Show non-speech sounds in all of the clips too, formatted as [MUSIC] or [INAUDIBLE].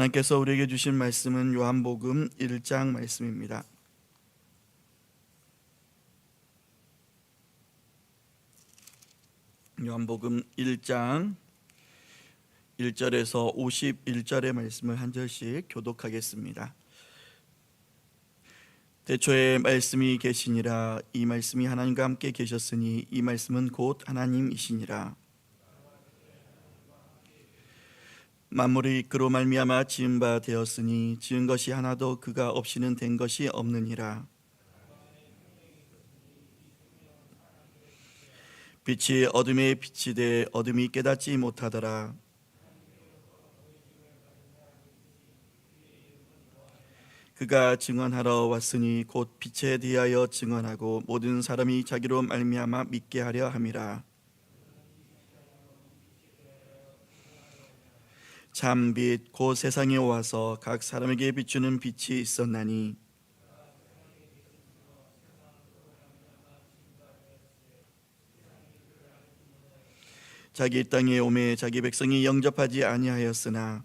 하나님께서 우리에게 주신 말씀은 요한복음 1장 말씀입니다. 요한복음 1장 1절에서 51절의 말씀을 한 절씩 교독하겠습니다. 대초에 말씀이 계시니라 이 말씀이 하나님과 함께 계셨으니 이 말씀은 곧 하나님이시니라 만물이 그로 말미암아 지은 바 되었으니 지은 것이 하나도 그가 없이는 된 것이 없느니라. 빛이 어둠에 비치되 어둠이 깨닫지 못하더라. 그가 증언하러 왔으니 곧 빛에 대하여 증언하고 모든 사람이 자기로 말미암아 믿게 하려 함이라 참빛 곧 세상에 와서 각 사람에게 비추는 빛이 있었나니. 자기 땅에 오매 자기 백성이 영접하지 아니하였으나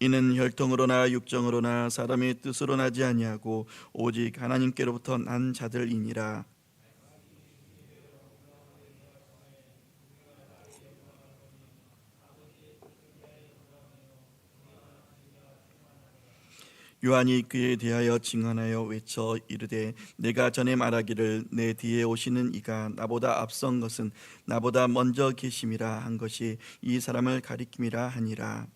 이는 혈통으로나 육정으로나 사람의 뜻으로 나지 아니하고 오직 하나님께로부터 난 자들이니라 요한이 그에 대하여 증언하여 외쳐 이르되 내가 전에 말하기를 내 뒤에 오시는 이가 나보다 앞선 것은 나보다 먼저 계심이라 한 것이 이 사람을 가리킴이라 하니라.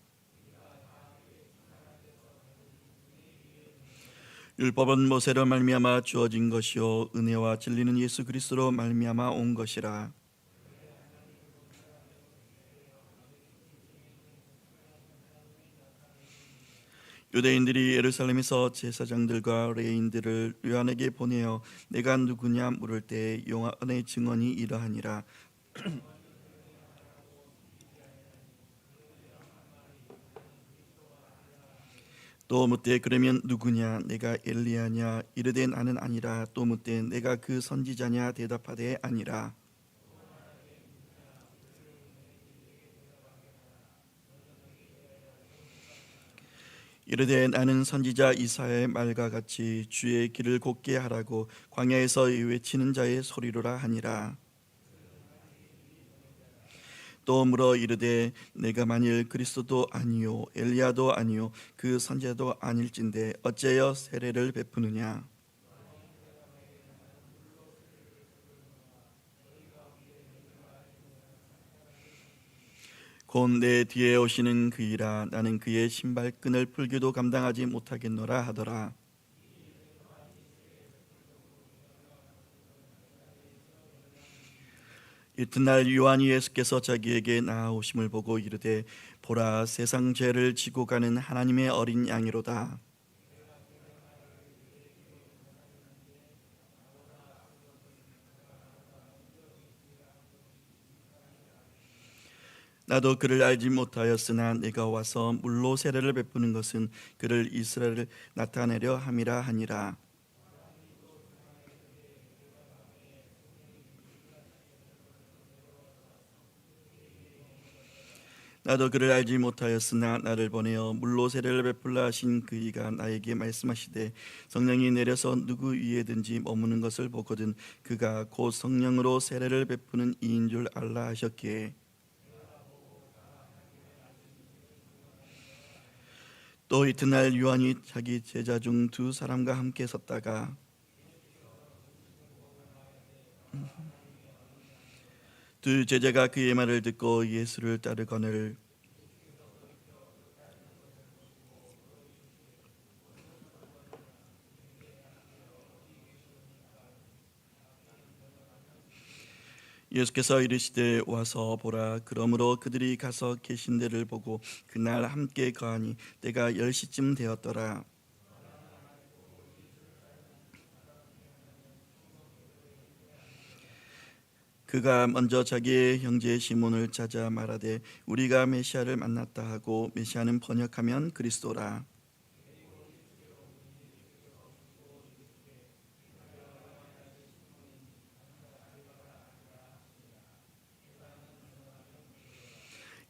율법은 모세로 말미암아 주어진 것이요 은혜와 진리는 예수 그리스도로 말미암아 온 것이라 유대인들이 예루살렘에서 제사장들과 레인들을 요한에게 보내어 내가 누구냐 물을 때 요한의 증언이 이러하니라. [CLEARS THROAT] 또 묻되 그러면 누구냐? 내가 엘리야냐? 이르되 나는 아니라 또 묻되 내가 그 선지자냐? 대답하되 아니라 이르되 나는 선지자 이사의 말과 같이 주의 길을 곧게 하라고 광야에서 외치는 자의 소리로라 하니라. 또 물어 이르되 내가 만일 그리스도도 아니요 엘리야도 아니요 그 선지자도 아닐진데 어째여 세례를 베푸느냐 곧 내 뒤에 오시는 그이라 나는 그의 신발끈을 풀기도 감당하지 못하겠노라 하더라. 이튿날 요한이 예수께서 자기에게 나아오심을 보고 이르되 보라 세상 죄를 지고 가는 하나님의 어린 양이로다 나도 그를 알지 못하였으나 내가 와서 물로 세례를 베푸는 것은 그를 이스라엘을 나타내려 함이라 하니라. 나도 그를 알지 못하였으나 나를 보내어 물로 세례를 베풀라 하신 그이가 나에게 말씀하시되 성령이 내려서 누구 위에든지 머무는 것을 보거든 그가 곧 성령으로 세례를 베푸는 이인 줄 알라 하셨기에 또 이튿날 요한이 자기 제자 중 두 사람과 함께 섰다가 두 제자가 그의 말을 듣고 예수를 따르거늘 예수께서 이르시되 와서 보라 그러므로 그들이 가서 계신 데를 보고 그날 함께 거하니 때가 열 시쯤 되었더라. 그가 먼저 자기의 형제 시몬을 찾아 말하되 우리가 메시아를 만났다 하고 메시아는 번역하면 그리스도라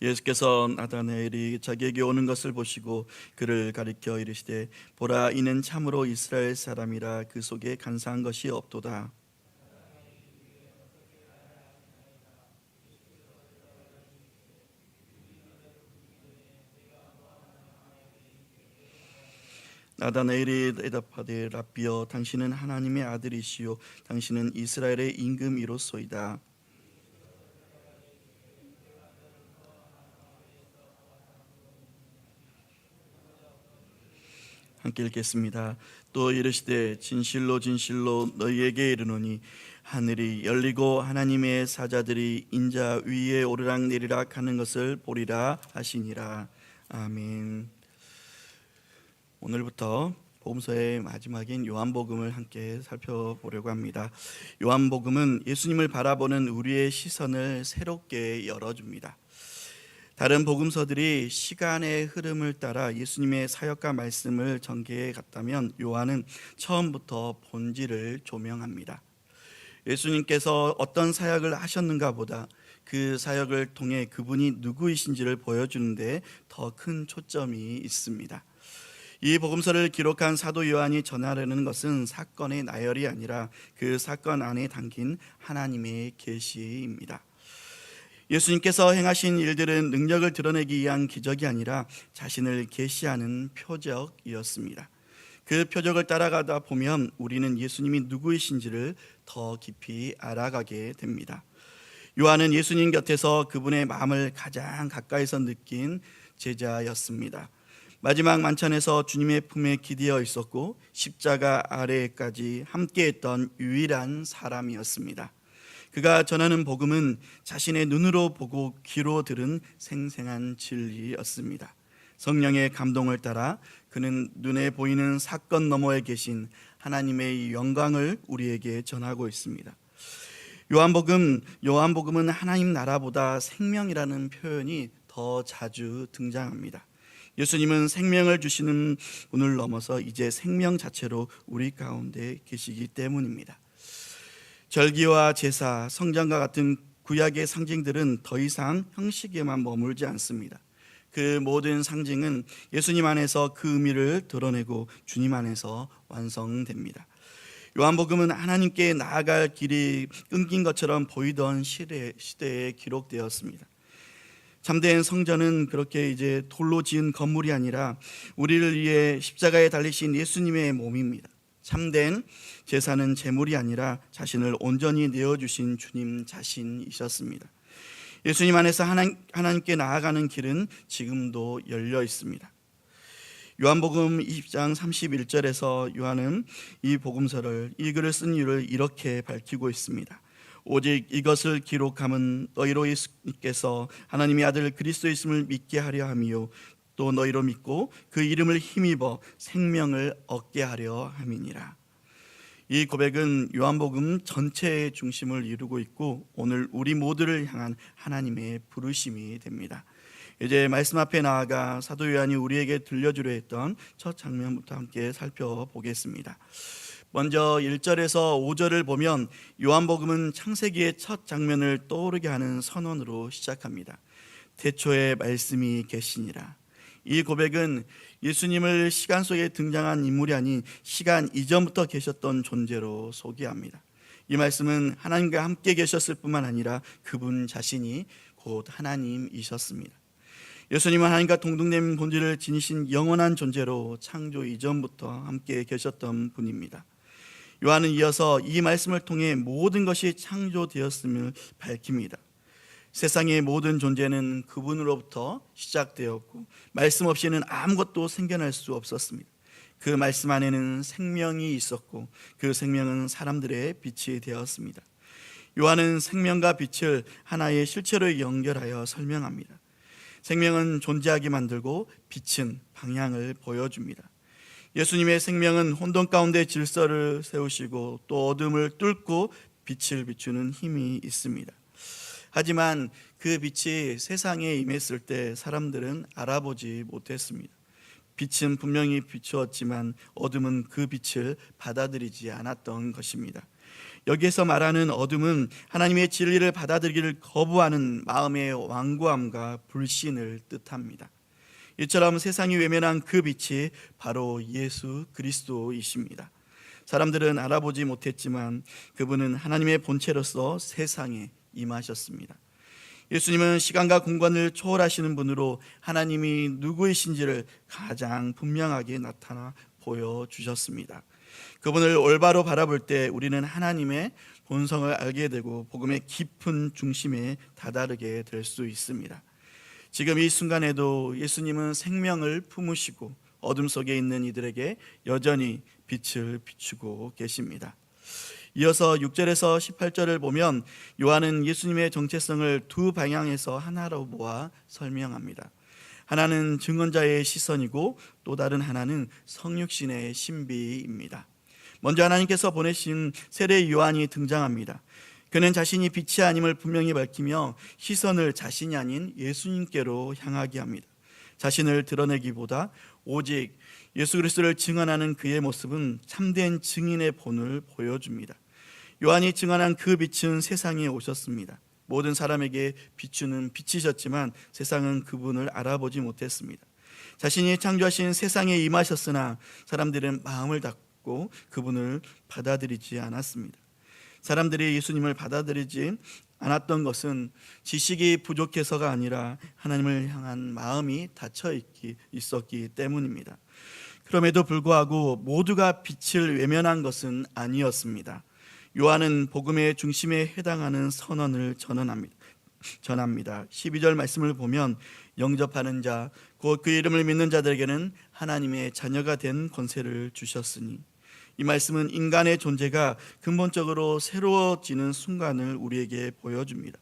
예수께서 나다나엘이 자기에게 오는 것을 보시고 그를 가리켜 이르시되 보라 이는 참으로 이스라엘 사람이라 그 속에 간사한 것이 없도다. 나다나엘이 대답하되 라비여 당신은 하나님의 아들이시요 당신은 이스라엘의 임금이로소이다 함께 읽겠습니다. 또 이르시되 진실로 진실로 너희에게 이르노니 하늘이 열리고 하나님의 사자들이 인자 위에 오르락 내리락 하는 것을 보리라 하시니라. 아멘. 오늘부터 복음서의 마지막인 요한복음을 함께 살펴보려고 합니다. 요한복음은 예수님을 바라보는 우리의 시선을 새롭게 열어줍니다. 다른 복음서들이 시간의 흐름을 따라 예수님의 사역과 말씀을 전개해 갔다면 요한은 처음부터 본질을 조명합니다. 예수님께서 어떤 사역을 하셨는가 보다 그 사역을 통해 그분이 누구이신지를 보여주는데 더 큰 초점이 있습니다. 이 복음서를 기록한 사도 요한이 전하려는 것은 사건의 나열이 아니라 그 사건 안에 담긴 하나님의 계시입니다. 예수님께서 행하신 일들은 능력을 드러내기 위한 기적이 아니라 자신을 계시하는 표적이었습니다. 그 표적을 따라가다 보면 우리는 예수님이 누구이신지를 더 깊이 알아가게 됩니다. 요한은 예수님 곁에서 그분의 마음을 가장 가까이서 느낀 제자였습니다. 마지막 만찬에서 주님의 품에 기대어 있었고 십자가 아래까지 함께했던 유일한 사람이었습니다. 그가 전하는 복음은 자신의 눈으로 보고 귀로 들은 생생한 진리였습니다. 성령의 감동을 따라 그는 눈에 보이는 사건 너머에 계신 하나님의 영광을 우리에게 전하고 있습니다. 요한복음 요한복음은 하나님 나라보다 생명이라는 표현이 더 자주 등장합니다. 예수님은 생명을 주시는 분을 넘어서 이제 생명 자체로 우리 가운데 계시기 때문입니다. 절기와 제사, 성장과 같은 구약의 상징들은 더 이상 형식에만 머물지 않습니다. 그 모든 상징은 예수님 안에서 그 의미를 드러내고 주님 안에서 완성됩니다. 요한복음은 하나님께 나아갈 길이 끊긴 것처럼 보이던 시대, 시대에 기록되었습니다. 참된 성전은 그렇게 이제 돌로 지은 건물이 아니라 우리를 위해 십자가에 달리신 예수님의 몸입니다. 참된 제사는 제물이 아니라 자신을 온전히 내어주신 주님 자신이셨습니다. 예수님 안에서 하나님, 하나님께 나아가는 길은 지금도 열려 있습니다. 요한복음 20장 31절에서 요한은 이 복음서를 이 글을 쓴 이유를 이렇게 밝히고 있습니다. 오직 이것을 기록함은 너희로 예수님께서 하나님의 아들 그리스도 있음을 믿게 하려 함이요 또 너희로 믿고 그 이름을 힘입어 생명을 얻게 하려 함이니라. 이 고백은 요한복음 전체의 중심을 이루고 있고 오늘 우리 모두를 향한 하나님의 부르심이 됩니다. 이제 말씀 앞에 나아가 사도 요한이 우리에게 들려주려 했던 첫 장면부터 함께 살펴보겠습니다. 먼저 1절에서 5절을 보면 요한복음은 창세기의 첫 장면을 떠오르게 하는 선언으로 시작합니다. 태초에 말씀이 계시니라. 이 고백은 예수님을 시간 속에 등장한 인물이 아닌 시간 이전부터 계셨던 존재로 소개합니다. 이 말씀은 하나님과 함께 계셨을 뿐만 아니라 그분 자신이 곧 하나님이셨습니다. 예수님은 하나님과 동등된 본질을 지니신 영원한 존재로 창조 이전부터 함께 계셨던 분입니다. 요한은 이어서 이 말씀을 통해 모든 것이 창조되었음을 밝힙니다. 세상의 모든 존재는 그분으로부터 시작되었고 말씀 없이는 아무것도 생겨날 수 없었습니다. 그 말씀 안에는 생명이 있었고 그 생명은 사람들의 빛이 되었습니다. 요한은 생명과 빛을 하나의 실체로 연결하여 설명합니다. 생명은 존재하게 만들고 빛은 방향을 보여줍니다. 예수님의 생명은 혼돈 가운데 질서를 세우시고 또 어둠을 뚫고 빛을 비추는 힘이 있습니다. 하지만 그 빛이 세상에 임했을 때 사람들은 알아보지 못했습니다. 빛은 분명히 비추었지만 어둠은 그 빛을 받아들이지 않았던 것입니다. 여기에서 말하는 어둠은 하나님의 진리를 받아들이기를 거부하는 마음의 완고함과 불신을 뜻합니다. 이처럼 세상이 외면한 그 빛이 바로 예수 그리스도이십니다. 사람들은 알아보지 못했지만 그분은 하나님의 본체로서 세상에 임하셨습니다. 예수님은 시간과 공간을 초월하시는 분으로 하나님이 누구이신지를 가장 분명하게 나타나 보여주셨습니다. 그분을 올바로 바라볼 때 우리는 하나님의 본성을 알게 되고 복음의 깊은 중심에 다다르게 될 수 있습니다. 지금 이 순간에도 예수님은 생명을 품으시고 어둠 속에 있는 이들에게 여전히 빛을 비추고 계십니다. 이어서 6절에서 18절을 보면 요한은 예수님의 정체성을 두 방향에서 하나로 모아 설명합니다. 하나는 증언자의 시선이고 또 다른 하나는 성육신의 신비입니다. 먼저 하나님께서 보내신 세례 요한이 등장합니다. 그는 자신이 빛이 아님을 분명히 밝히며 시선을 자신이 아닌 예수님께로 향하게 합니다. 자신을 드러내기보다 오직 예수 그리스도를 증언하는 그의 모습은 참된 증인의 본을 보여줍니다. 요한이 증언한 그 빛은 세상에 오셨습니다. 모든 사람에게 비추는 빛이셨지만 세상은 그분을 알아보지 못했습니다. 자신이 창조하신 세상에 임하셨으나 사람들은 마음을 닫고 그분을 받아들이지 않았습니다. 사람들이 예수님을 받아들이지 않았던 것은 지식이 부족해서가 아니라 하나님을 향한 마음이 닫혀 있기 있었기 때문입니다. 그럼에도 불구하고 모두가 빛을 외면한 것은 아니었습니다. 요한은 복음의 중심에 해당하는 선언을 전언합니다. 전합니다. 12절 말씀을 보면 영접하는 자, 곧 그 이름을 믿는 자들에게는 하나님의 자녀가 된 권세를 주셨으니 이 말씀은 인간의 존재가 근본적으로 새로워지는 순간을 우리에게 보여줍니다.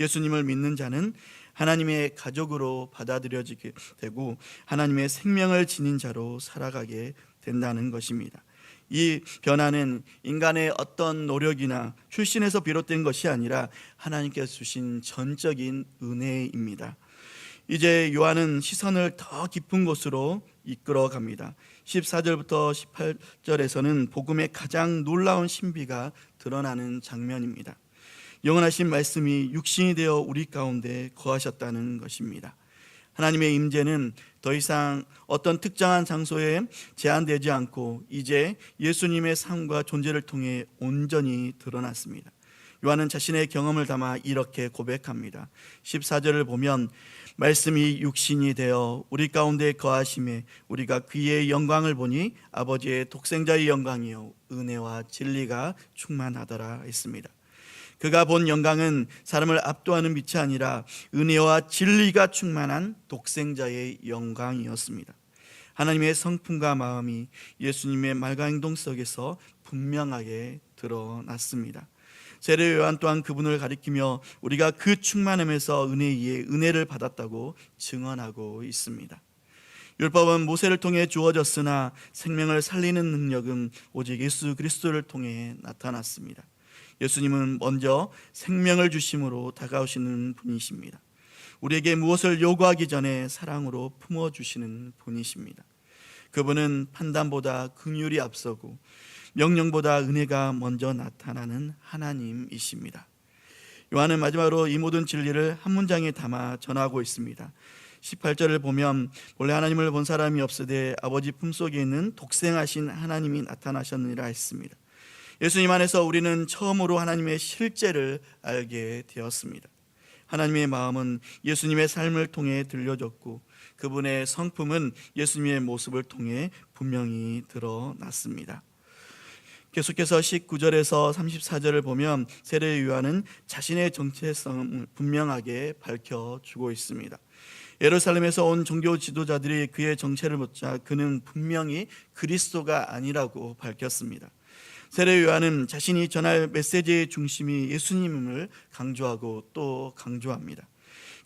예수님을 믿는 자는 하나님의 가족으로 받아들여지게 되고 하나님의 생명을 지닌 자로 살아가게 된다는 것입니다. 이 변화는 인간의 어떤 노력이나 출신에서 비롯된 것이 아니라 하나님께서 주신 전적인 은혜입니다. 이제 요한은 시선을 더 깊은 곳으로 이끌어 갑니다. 14절부터 18절에서는 복음의 가장 놀라운 신비가 드러나는 장면입니다. 영원하신 말씀이 육신이 되어 우리 가운데 거하셨다는 것입니다. 하나님의 임재는 더 이상 어떤 특정한 장소에 제한되지 않고 이제 예수님의 삶과 존재를 통해 온전히 드러났습니다. 요한은 자신의 경험을 담아 이렇게 고백합니다. 14절을 보면 말씀이 육신이 되어 우리 가운데 거하심에 우리가 그의 영광을 보니 아버지의 독생자의 영광이요 은혜와 진리가 충만하더라 했습니다. 그가 본 영광은 사람을 압도하는 빛이 아니라 은혜와 진리가 충만한 독생자의 영광이었습니다. 하나님의 성품과 마음이 예수님의 말과 행동 속에서 분명하게 드러났습니다. 세례 요한 또한 그분을 가리키며 우리가 그 충만함에서 은혜 위에 은혜를 받았다고 증언하고 있습니다. 율법은 모세를 통해 주어졌으나 생명을 살리는 능력은 오직 예수 그리스도를 통해 나타났습니다. 예수님은 먼저 생명을 주심으로 다가오시는 분이십니다. 우리에게 무엇을 요구하기 전에 사랑으로 품어 주시는 분이십니다. 그분은 판단보다 긍휼이 앞서고 명령보다 은혜가 먼저 나타나는 하나님이십니다. 요한은 마지막으로 이 모든 진리를 한 문장에 담아 전하고 있습니다. 18절을 보면 원래 하나님을 본 사람이 없으되 아버지 품속에 있는 독생하신 하나님이 나타나셨느니라 했습니다. 예수님 안에서 우리는 처음으로 하나님의 실제를 알게 되었습니다. 하나님의 마음은 예수님의 삶을 통해 들려졌고 그분의 성품은 예수님의 모습을 통해 분명히 드러났습니다. 계속해서 19절에서 34절을 보면 세례 요한은 자신의 정체성을 분명하게 밝혀주고 있습니다. 예루살렘에서 온 종교 지도자들이 그의 정체를 묻자 그는 분명히 그리스도가 아니라고 밝혔습니다. 세례 요한은 자신이 전할 메시지의 중심이 예수님을 강조하고 또 강조합니다.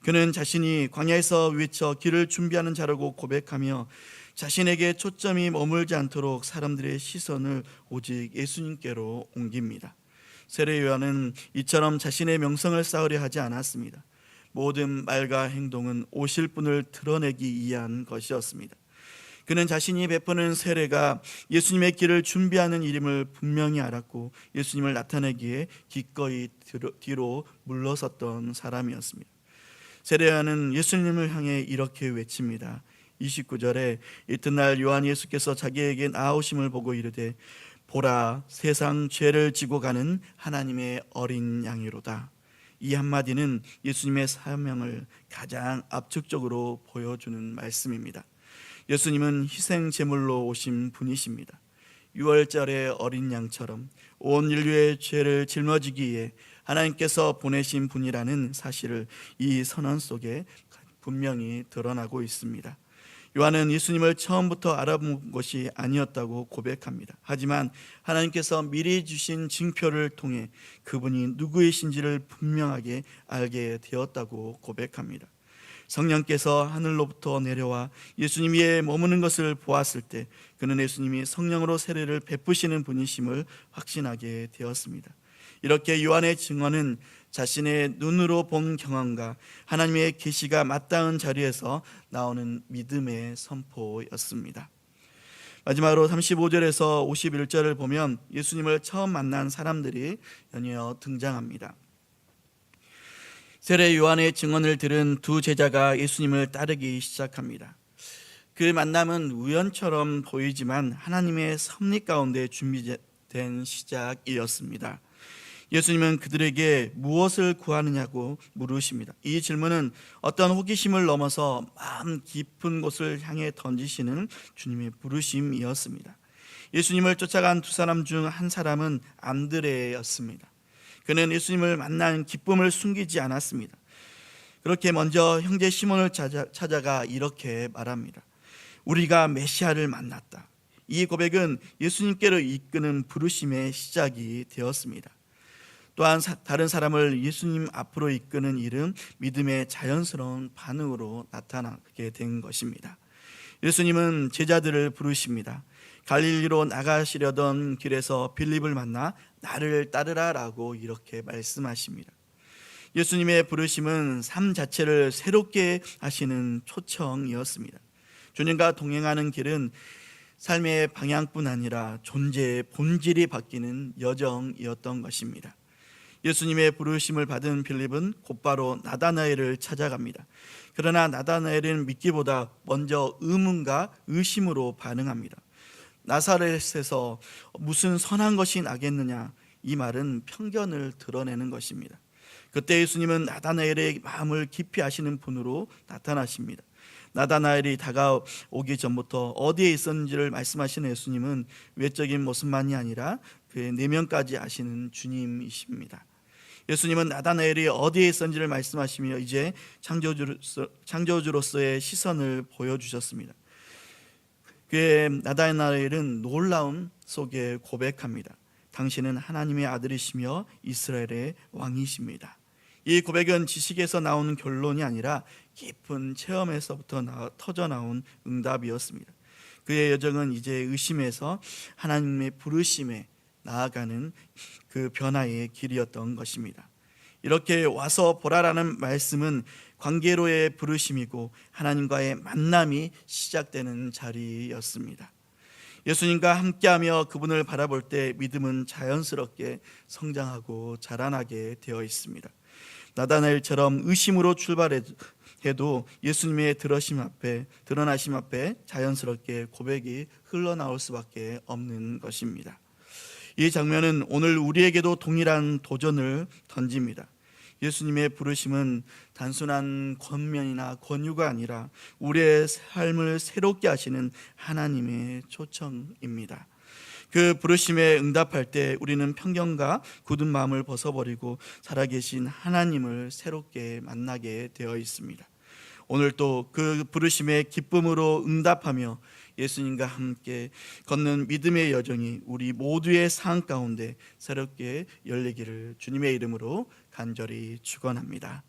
그는 자신이 광야에서 외쳐 길을 준비하는 자라고 고백하며 자신에게 초점이 머물지 않도록 사람들의 시선을 오직 예수님께로 옮깁니다. 세례 요한은 이처럼 자신의 명성을 쌓으려 하지 않았습니다. 모든 말과 행동은 오실 분을 드러내기 위한 것이었습니다. 그는 자신이 베푸는 세례가 예수님의 길을 준비하는 일임을 분명히 알았고 예수님을 나타내기에 기꺼이 뒤로- 물러섰던 사람이었습니다. 세례야는 예수님을 향해 이렇게 외칩니다. 29절에 이튿날 요한 예수께서 자기에게 나오심을 보고 이르되 보라 세상 죄를 지고 가는 하나님의 어린 양이로다. 이 한마디는 예수님의 사명을 가장 압축적으로 보여주는 말씀입니다. 예수님은 희생 제물로 오신 분이십니다. 6월절의 어린 양처럼 온 인류의 죄를 짊어지기 위해 하나님께서 보내신 분이라는 사실을 이 선언 속에 분명히 드러나고 있습니다. 요한은 예수님을 처음부터 알아본 것이 아니었다고 고백합니다. 하지만 하나님께서 미리 주신 징표를 통해 그분이 누구이신지를 분명하게 알게 되었다고 고백합니다. 성령께서 하늘로부터 내려와 예수님 위에 머무는 것을 보았을 때 그는 예수님이 성령으로 세례를 베푸시는 분이심을 확신하게 되었습니다. 이렇게 요한의 증언은 자신의 눈으로 본 경험과 하나님의 계시가 맞닿은 자리에서 나오는 믿음의 선포였습니다. 마지막으로 35절에서 51절을 보면 예수님을 처음 만난 사람들이 연이어 등장합니다. 세례 요한의 증언을 들은 두 제자가 예수님을 따르기 시작합니다. 그 만남은 우연처럼 보이지만 하나님의 섭리 가운데 준비된 시작이었습니다. 예수님은 그들에게 무엇을 구하느냐고 물으십니다. 이 질문은 어떤 호기심을 넘어서 마음 깊은 곳을 향해 던지시는 주님의 부르심이었습니다. 예수님을 쫓아간 두 사람 중 한 사람은 안드레였습니다. 그는 예수님을 만난 기쁨을 숨기지 않았습니다. 그렇게 먼저 형제 시몬을 찾아, 찾아 가 이렇게 말합니다. 우리가 메시아를 만났다. 이 고백은 예수님께로 이끄는 부르심의 시작이 되었습니다. 또한 사, 다른 사람을 예수님 앞으로 이끄는 일은 믿음의 자연스러운 반응으로 나타나게 된 것입니다. 예수님은 제자들을 부르십니다. 갈릴리로 나가시려던 길에서 빌립을 만나 나를 따르라라고 이렇게 말씀하십니다. 예수님의 부르심은 삶 자체를 새롭게 하시는 초청이었습니다. 주님과 동행하는 길은 삶의 방향뿐 아니라 존재의 본질이 바뀌는 여정이었던 것입니다. 예수님의 부르심을 받은 빌립은 곧바로 나다나엘을 찾아갑니다. 그러나 나다나엘은 믿기보다 먼저 의문과 의심으로 반응합니다. 나사렛에서 무슨 선한 것이 나겠느냐 이 말은 편견을 드러내는 것입니다. 그때 예수님은 나다나엘의 마음을 깊이 아시는 분으로 나타나십니다. 나다나엘이 다가오기 전부터 어디에 있었는지를 말씀하시는 예수님은 외적인 모습만이 아니라 그의 내면까지 아시는 주님이십니다. 예수님은 나다나엘이 어디에 있었는지를 말씀하시며 이제 창조주로서, 창조주로서의 시선을 보여주셨습니다. 그의 나다나엘은 놀라움 속에 고백합니다. 당신은 하나님의 아들이시며 이스라엘의 왕이십니다. 이 고백은 지식에서 나오는 결론이 아니라 깊은 체험에서부터 나, 터져 나온 응답이었습니다. 그의 여정은 이제 의심에서 하나님의 부르심에 나아가는 그 변화의 길이었던 것입니다. 이렇게 와서 보라라는 말씀은 관계로의 부르심이고 하나님과의 만남이 시작되는 자리였습니다. 예수님과 함께하며 그분을 바라볼 때 믿음은 자연스럽게 성장하고 자라나게 되어 있습니다. 나다나엘처럼 의심으로 출발해도 예수님의 들으심 앞에 드러나심 앞에 자연스럽게 고백이 흘러나올 수밖에 없는 것입니다. 이 장면은 오늘 우리에게도 동일한 도전을 던집니다. 예수님의 부르심은 단순한 권면이나 권유가 아니라 우리의 삶을 새롭게 하시는 하나님의 초청입니다. 그 부르심에 응답할 때 우리는 편견과 굳은 마음을 벗어버리고 살아계신 하나님을 새롭게 만나게 되어 있습니다. 오늘 또 그 부르심에 기쁨으로 응답하며 예수님과 함께 걷는 믿음의 여정이 우리 모두의 삶 가운데 새롭게 열리기를 주님의 이름으로 간절히 축원합니다.